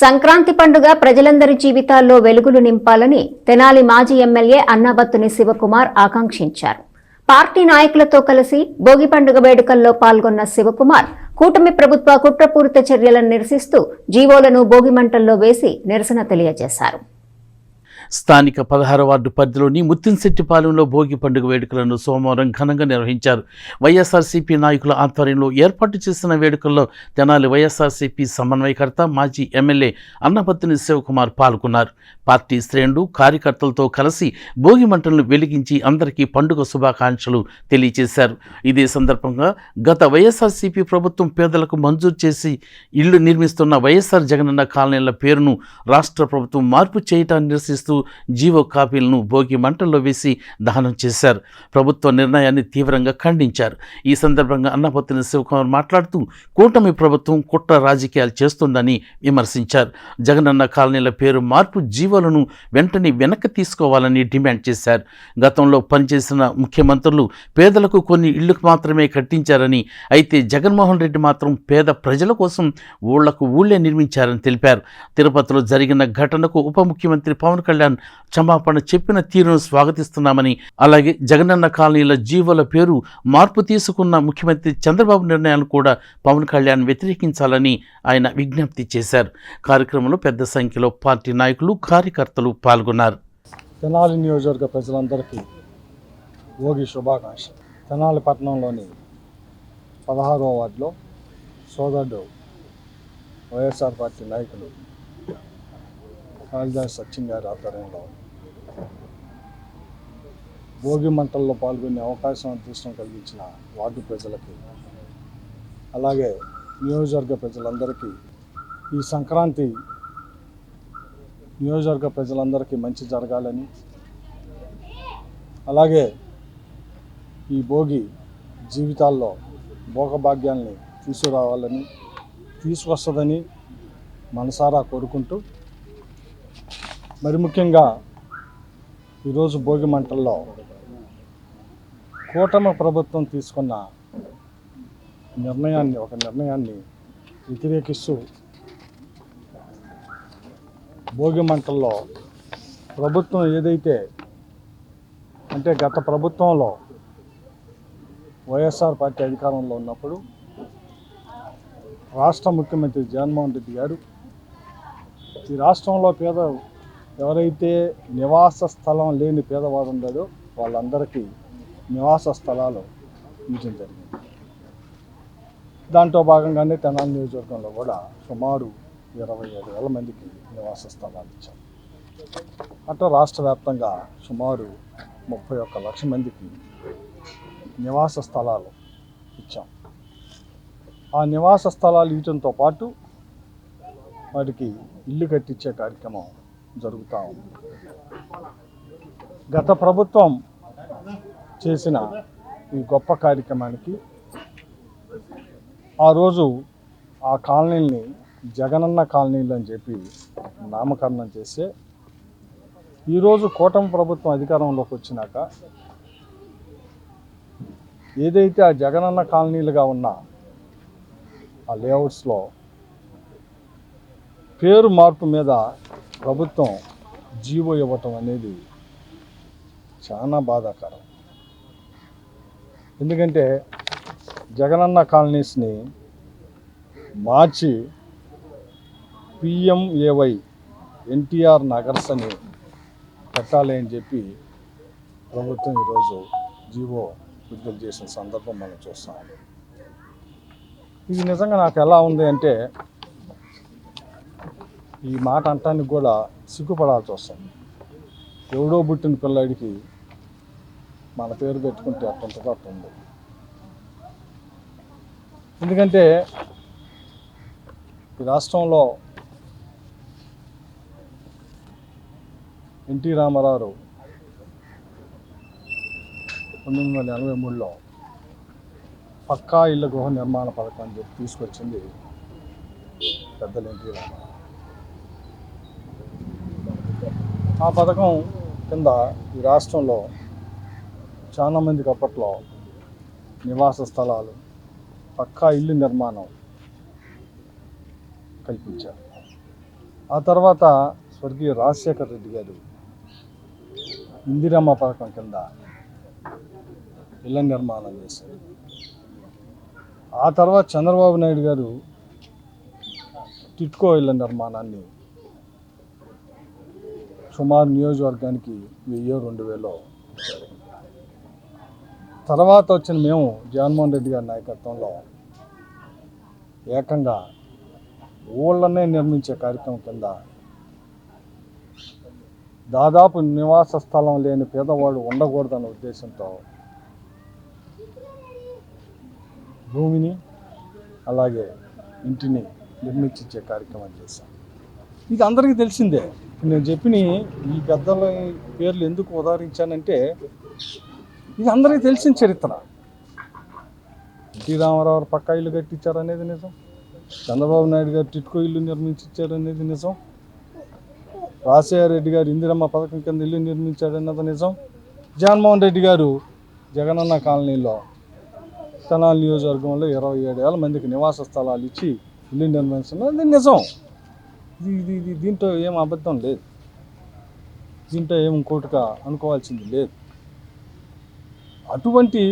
సంక్రాంతి పండుగ ప్రజలందరి జీవితాల్లో వెలుగులు నింపాలని తెనాలి మాజీ ఎమ్మెల్యే అన్నాబత్తుని శివకుమార్ ఆకాంక్షించారు. పార్టీ నాయకులతో కలిసి భోగి పండుగ వేడుకల్లో పాల్గొన్న శివకుమార్ కూటమి ప్రభుత్వ కుట్రపూరిత చర్యలను నిరసిస్తూ జీవోలను భోగి మంటల్లో వేసి నిరసన తెలియజేశారు. స్థానిక పదహార వార్డు పరిధిలోని ముత్తిన్శెట్టిపాలెంలో భోగి పండుగ వేడుకలను సోమవారం ఘనంగా నిర్వహించారు. వైఎస్ఆర్సీపీ నాయకుల ఆధ్వర్యంలో ఏర్పాటు చేసిన వేడుకల్లో తెనాలి వైఎస్ఆర్సీపీ సమన్వయకర్త మాజీ ఎమ్మెల్యే అన్నపత్తిని శివకుమార్ పాల్గొన్నారు. పార్టీ శ్రేణులు కార్యకర్తలతో కలిసి భోగి మంటలను వెలిగించి అందరికీ పండుగ శుభాకాంక్షలు తెలియజేశారు. ఇదే సందర్భంగా గత వైఎస్ఆర్సీపీ ప్రభుత్వం పేదలకు మంజూరు చేసి ఇళ్ళు నిర్మిస్తున్న వైఎస్ఆర్ జగనన్న కాలనీల పేరును రాష్ట్ర ప్రభుత్వం మార్పు చేయటాన్ని నిరసిస్తూ జీవో కాపీలను భోగి మంటల్లో వేసి దహనం చేశారు. ప్రభుత్వ నిర్ణయాన్ని తీవ్రంగా ఖండించారు. ఈ సందర్భంగా అన్నపత్తిని శివకుమార్ మాట్లాడుతూ కూటమి ప్రభుత్వం కుట్ర రాజకీయాలు చేస్తుందని విమర్శించారు. జగనన్న కాలనీల పేరు మార్పు జీవోలను వెంటనే వెనక్కి తీసుకోవాలని డిమాండ్ చేశారు. గతంలో పనిచేసిన ముఖ్యమంత్రులు పేదలకు కొన్ని ఇళ్ళకు మాత్రమే కట్టించారని అయితే జగన్మోహన్ రెడ్డి మాత్రం పేద ప్రజల కోసం ఊళ్ళకు ఊళ్ళే నిర్మించారని తెలిపారు. తిరుపతిలో జరిగిన ఘటనకు ఉప ముఖ్యమంత్రి పవన్ కళ్యాణ్ క్షమాపణ చెప్పిన తీరును స్వాగతిస్తున్నామని అలాగే జగనన్న కాలనీల జీవోల పేరు మార్పు తీసుకున్న ముఖ్యమంత్రి చంద్రబాబు నిర్ణయాలను కూడా పవన్ కళ్యాణ్ వ్యతిరేకించాలని ఆయన విజ్ఞప్తి చేశారు. కార్యక్రమంలో పెద్ద సంఖ్యలో పార్టీ నాయకులు కార్యకర్తలు పాల్గొన్నారు. తెనాలి నియోజకవర్గ ప్రజలందరికీ భోగి శుభాకాంక్ష తెనాలి పట్టణంలోని పదహారో వార్డులో సోదరుడు వైఎస్ఆర్ పార్టీ నాయకులు కాళిదాస్ సత్యం గారి ఆధ్వర్యంలో భోగి మంటల్లో పాల్గొనే అవకాశం అదృష్టం కలిగించిన వార్డు ప్రజలకి అలాగే నియోజకవర్గ ప్రజలందరికీ ఈ సంక్రాంతి నియోజకవర్గ ప్రజలందరికీ మంచి జరగాలని అలాగే ఈ భోగి జీవితాల్లో భోగభాగ్యాల్ని తీసుకురావాలని తీసుకొస్తుందని మనసారా కోరుకుంటూ మరి ముఖ్యంగా ఈరోజు భోగి మంటల్లో కూటమి ప్రభుత్వం తీసుకున్న నిర్ణయాన్ని ఒక నిర్ణయాన్ని వ్యతిరేకిస్తూ భోగి మంటల్లో ప్రభుత్వం ఏదైతే అంటే గత ప్రభుత్వంలో వైఎస్ఆర్ పార్టీ అధికారంలో ఉన్నప్పుడు రాష్ట్ర ముఖ్యమంత్రి జగన్మోహన్ రెడ్డి గారు ఈ రాష్ట్రంలో పేద ఎవరైతే నివాస స్థలం లేని పేదవాడు ఉన్నాడో వాళ్ళందరికీ నివాస స్థలాలు ఇవ్వడం జరిగింది. దాంట్లో భాగంగానే తెనాలి నియోజకవర్గంలో కూడా సుమారు ఇరవై ఏడు వేల మందికి నివాస స్థలాలు ఇచ్చాం అట్లా రాష్ట్ర వ్యాప్తంగా సుమారు ముప్పై ఒక్క లక్ష మందికి నివాస స్థలాలు ఇచ్చాం. ఆ నివాస స్థలాలు ఇవ్వడంతో పాటు వాటికి ఇల్లు కట్టించే కార్యక్రమం జరుగుతూ ఉంది. గత ప్రభుత్వం చేసిన ఈ గొప్ప కార్యక్రమానికి ఆ రోజు ఆ కాలనీల్ని జగనన్న కాలనీలు అని చెప్పి నామకరణం చేస్తే ఈరోజు కూటమి ప్రభుత్వం అధికారంలోకి వచ్చినాక ఏదైతే ఆ జగనన్న కాలనీలుగా ఉన్న ఆ లేఅవుట్స్లో పేరు మార్పు మీద ప్రభుత్వం జీవో ఇవ్వటం అనేది చాలా బాధాకరం. ఎందుకంటే జగనన్న కాలనీస్ని మార్చి పిఎంఏవై ఎన్టీఆర్ నగర్స్ అని పెట్టాలి అని చెప్పి ప్రభుత్వం ఈరోజు జీవో విడుదల చేసిన సందర్భం మనం చూస్తాం. ఇది నిజంగా నాకు ఎలా ఉంది అంటే ఈ మాట అంటానికి కూడా సిగ్గుపడాల్సి వస్తుంది. ఎవడో పుట్టిన పిల్లాడికి మన పేరు పెట్టుకుంటే అట్టుంటుంది అట్టుంది ఎందుకంటే ఈ రాష్ట్రంలో ఎన్టీ రామారావు పంతొమ్మిది వందల ఎనభై మూడులో పక్కా ఇళ్ళ గృహ నిర్మాణ పథకం అని చెప్పి తీసుకొచ్చింది పెద్దలు ఎన్టీ రామారావు. ఆ పథకం కింద ఈ రాష్ట్రంలో చాలా మందికి అప్పట్లో నివాస స్థలాలు పక్కా ఇల్లు నిర్మాణం కల్పించారు. ఆ తర్వాత స్వర్గీయ రాజశేఖర్ రెడ్డి గారు ఇందిరమ్మ పథకం కింద ఇళ్ళ నిర్మాణం చేశారు. ఆ తర్వాత చంద్రబాబు నాయుడు గారు టిట్కో ఇళ్ళ నిర్మాణాన్ని సుమారు నియోజకవర్గానికి వెయ్యో రెండు వేలో తర్వాత వచ్చిన మేము జగన్మోహన్ రెడ్డి గారి నాయకత్వంలో ఏకంగా ఊళ్ళనే నిర్మించే కార్యక్రమం కింద దాదాపు నివాస స్థలం లేని పేదవాడు ఉండకూడదన్న ఉద్దేశంతో భూమిని అలాగే ఇంటిని నిర్మించే కార్యక్రమం చేశాం. ఇది అందరికీ తెలిసిందే. నేను చెప్పిన ఈ పెద్దల పేర్లు ఎందుకు ఉదాహరించానంటే ఇది అందరికీ తెలిసిన చరిత్ర. ఎన్టీ రామారావు ఇల్లు కట్టించారనేది నిజం. చంద్రబాబు నాయుడు గారు టిట్కో ఇల్లు నిర్మించారనేది నిజం. రాజశేఖర రెడ్డి గారు ఇందిరమ్మ పథకం కింద ఇల్లు నిర్మించాడన్నది నిజం. జగన్మోహన్ రెడ్డి గారు జగనన్న కాలనీలో తెనాలి నియోజకవర్గంలో ఇరవై ఏడు వేల మందికి నివాస స్థలాలు ఇచ్చి ఇల్లు నిర్మిస్తున్నది నిజం. దీంట్లో ఏం అబద్ధం లేదు. దీంట్లో ఏం ఇంకోటిగా అనుకోవాల్సింది లేదు. అటువంటి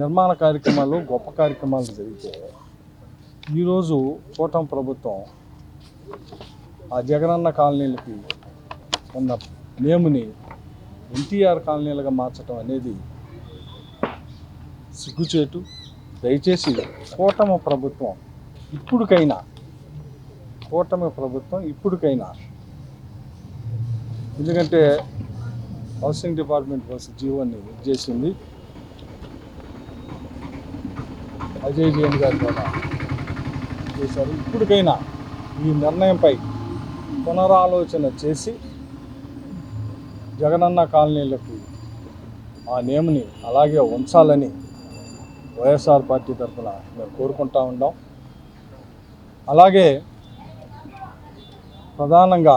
నిర్మాణ కార్యక్రమాలు గొప్ప కార్యక్రమాలు జరిగితే ఈరోజు కూటమి ప్రభుత్వం ఆ జగనన్న కాలనీలకి ఉన్న నేముని ఎన్టీఆర్ కాలనీలుగా మార్చడం అనేది సిగ్గుచేటు. దయచేసి కూటమి ప్రభుత్వం ఇప్పుడుకైనా కూటమి ప్రభుత్వం ఇప్పుడుకైనా ఎందుకంటే హౌసింగ్ డిపార్ట్మెంట్ కోసం జీవోని చేసింది. అజయ్ జైన్ గారి ద్వారా చేశారు. ఇప్పటికైనా ఈ నిర్ణయంపై పునరాలోచన చేసి జగనన్న కాలనీలకు ఆ నేమ్ని అలాగే ఉంచాలని వైఎస్ఆర్ పార్టీ తరఫున మేము కోరుకుంటా ఉన్నాం అలాగే ప్రధానంగా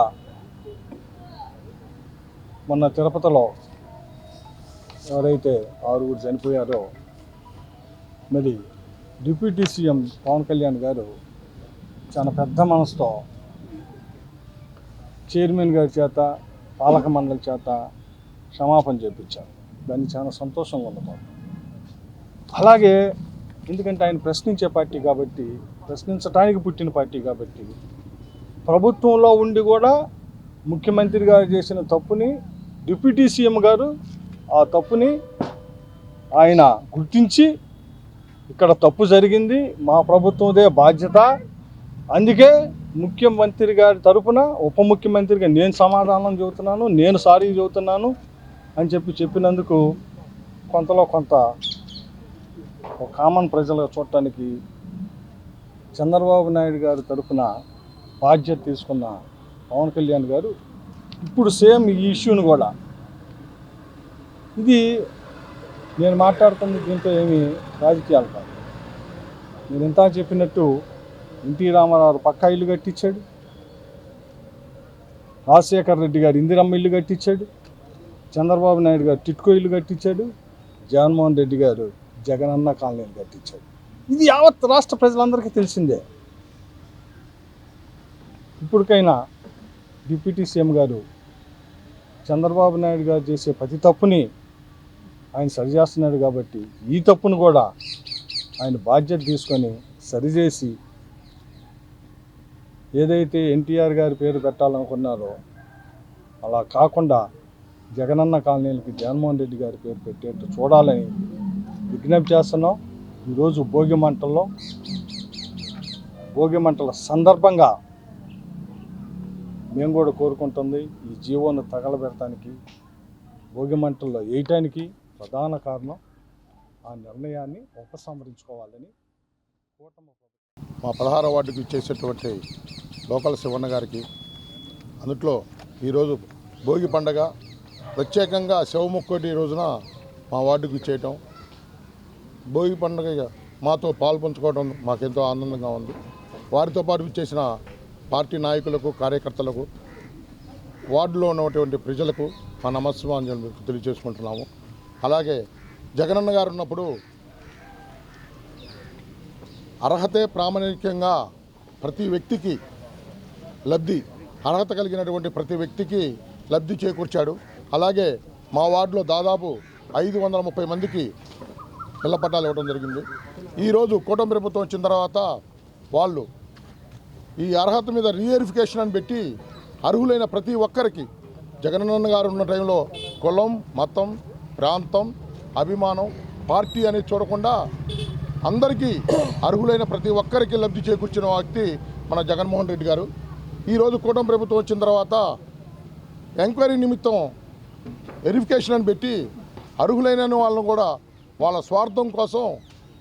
మొన్న తిరుపతిలో ఎవరైతే ఆరుగురు చనిపోయారో మరి డిప్యూటీ సీఎం పవన్ కళ్యాణ్ గారు చాలా పెద్ద మనసుతో చైర్మన్ గారి చేత పాలక మండలి చేత క్షమాపణ చేపించారు దాన్ని చాలా సంతోషంగా ఉంది అలాగే ఎందుకంటే ఆయన ప్రశ్నించే పార్టీ కాబట్టి ప్రశ్నించడానికి పుట్టిన పార్టీ కాబట్టి ప్రభుత్వంలో ఉండి కూడా ముఖ్యమంత్రి గారు చేసిన తప్పుని డిప్యూటీ సీఎం గారు ఆ తప్పుని ఆయన గుర్తించి ఇక్కడ తప్పు జరిగింది మా ప్రభుత్వందే బాధ్యత. అందుకే ముఖ్యమంత్రి గారి తరపున ఉప ముఖ్యమంత్రిగా నేను సమాధానం చెబుతున్నాను నేను సారీ చెబుతున్నాను అని చెప్పి చెప్పినందుకు కొంతలో కొంత ఒక కామన్ ప్రజలుగా చూడటానికి చంద్రబాబు నాయుడు గారి తరఫున బాధ్యత తీసుకున్న పవన్ కళ్యాణ్ గారు ఇప్పుడు సేమ్ ఈ ఇష్యూని కూడా. ఇది నేను మాట్లాడుతున్న దీంతో ఏమి రాజకీయాలు కాదు. నేను ఇంత చెప్పినట్టు ఎన్టీ రామారావు పక్కా ఇల్లు కట్టించాడు. రాజశేఖర్ రెడ్డి గారు ఇందిరమ్మ ఇల్లు కట్టించాడు. చంద్రబాబు నాయుడు గారు టిట్కో ఇల్లు కట్టించాడు. జగన్మోహన్ రెడ్డి గారు జగనన్న కాలనీలు కట్టించాడు. ఇది యావత్ రాష్ట్ర ప్రజలందరికీ తెలిసిందే. ఇప్పటికైనా డిప్యూటీ సీఎం గారు చంద్రబాబు నాయుడు గారు చేసే ప్రతి తప్పుని ఆయన సరిచేస్తున్నాడు కాబట్టి ఈ తప్పును కూడా ఆయన బాధ్యత తీసుకొని సరిచేసి ఏదైతే ఎన్టీఆర్ గారి పేరు పెట్టాలనుకున్నారో అలా కాకుండా జగనన్న కాలనీలకి జగన్మోహన్ రెడ్డి గారి పేరు పెట్టేట్టు చూడాలని విజ్ఞప్తి చేస్తున్నాం. ఈరోజు భోగి మంటల్లో భోగి మంటల సందర్భంగా మేము కూడా కోరుకుంటుంది ఈ జీవోను తగలబెడటానికి భోగి మంటల్లో వేయటానికి ప్రధాన కారణం ఆ నిర్ణయాన్ని ఉపసంహరించుకోవాలని కూటమి మా పదహారో వార్డుకి ఇచ్చేసేటువంటి లోకల్ శివన్న గారికి అందుట్లో ఈరోజు భోగి పండగ. ప్రత్యేకంగా శివముక్కోటి రోజున మా వార్డుకి ఇచ్చేయటం. భోగి పండుగ మాతో పాల్పంచుకోవడం మాకెంతో ఆనందంగా ఉంది. వారితో పాటు ఇచ్చేసిన పార్టీ నాయకులకు కార్యకర్తలకు వార్డులో ఉన్నటువంటి ప్రజలకు మా నమస్కారం తెలియజేసుకుంటున్నాము. అలాగే జగనన్న గారు ఉన్నప్పుడు అర్హతే ప్రామాణికంగా ప్రతి వ్యక్తికి లబ్ధి అర్హత కలిగినటువంటి ప్రతి వ్యక్తికి లబ్ధి చేకూర్చాడు. అలాగే మా వార్డులో దాదాపు ఐదు వందల ముప్పై మందికి ఇళ్ళ పట్టాలు ఇవ్వడం జరిగింది. ఈరోజు కూటమి ప్రభుత్వం వచ్చిన తర్వాత వాళ్ళు ఈ అర్హత మీద రీవెరిఫికేషన్ అని పెట్టి అర్హులైన ప్రతి ఒక్కరికి జగనన్న గారు ఉన్న టైంలో కులం మతం ప్రాంతం అభిమానం పార్టీ అనేది చూడకుండా అందరికీ అర్హులైన ప్రతి ఒక్కరికి లబ్ధి చేకూర్చిన వ్యక్తి మన జగన్మోహన్ రెడ్డి గారు. ఈరోజు కూటమి ప్రభుత్వం వచ్చిన తర్వాత ఎంక్వైరీ నిమిత్తం వెరిఫికేషన్ అని పెట్టి అర్హులైన వాళ్ళను కూడా వాళ్ళ స్వార్థం కోసం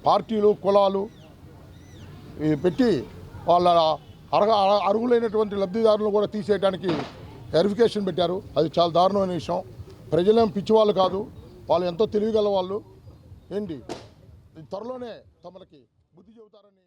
పార్టీలు కులాలు పెట్టి వాళ్ళ అర్హ అర్హులైనటువంటి లబ్ధిదారులను కూడా తీసేయడానికి వెరిఫికేషన్ పెట్టారు. అది చాలా దారుణమైన విషయం. ప్రజలేం పిచ్చివాళ్ళు కాదు. వాళ్ళు ఎంతో తెలివిగల వాళ్ళు ఏంటి? త్వరలోనే తమకి బుద్ధి చెబుతారని